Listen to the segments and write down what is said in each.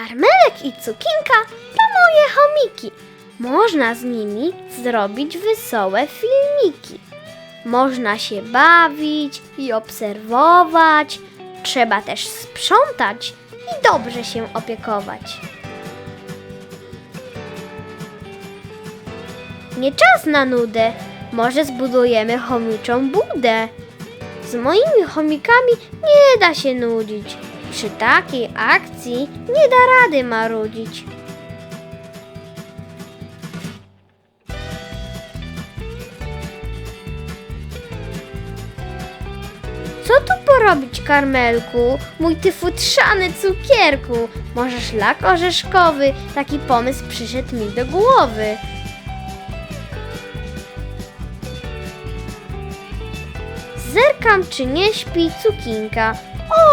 Karmelek i Cukinka to moje chomiki. Można z nimi zrobić wesołe filmiki. Można się bawić i obserwować. Trzeba też sprzątać i dobrze się opiekować. Nie czas na nudę. Może zbudujemy chomiczą budę. Z moimi chomikami nie da się nudzić. Przy takiej akcji nie da rady marudzić. Co tu porobić, Karmelku? Mój ty futrzany cukierku. Może szlak orzeszkowy? Taki pomysł przyszedł mi do głowy. Zerkam, czy nie śpi cukinka.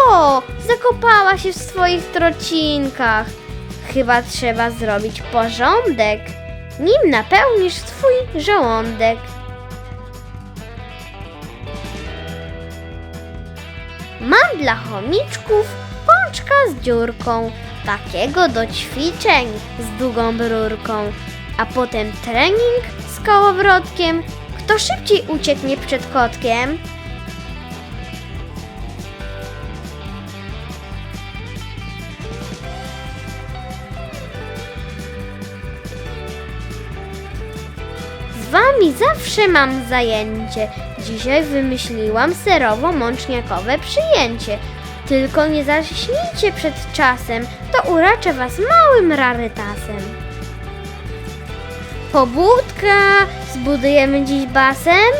O, zakopała się w swoich trocinkach. Chyba trzeba zrobić porządek, nim napełnisz swój żołądek. Mam dla chomiczków pączka z dziurką, takiego do ćwiczeń z długą rurką, a potem trening z kołowrotkiem. Kto szybciej ucieknie przed kotkiem? Wami zawsze mam zajęcie. Dzisiaj wymyśliłam serowo-mączniakowe przyjęcie. Tylko nie zaśnijcie przed czasem, to uraczę was małym rarytasem. Pobudka, zbudujemy dziś basen?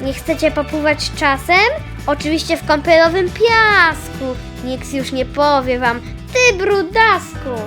Nie chcecie popływać czasem? Oczywiście w kąpielowym piasku. Nikt już nie powie wam, ty brudasku.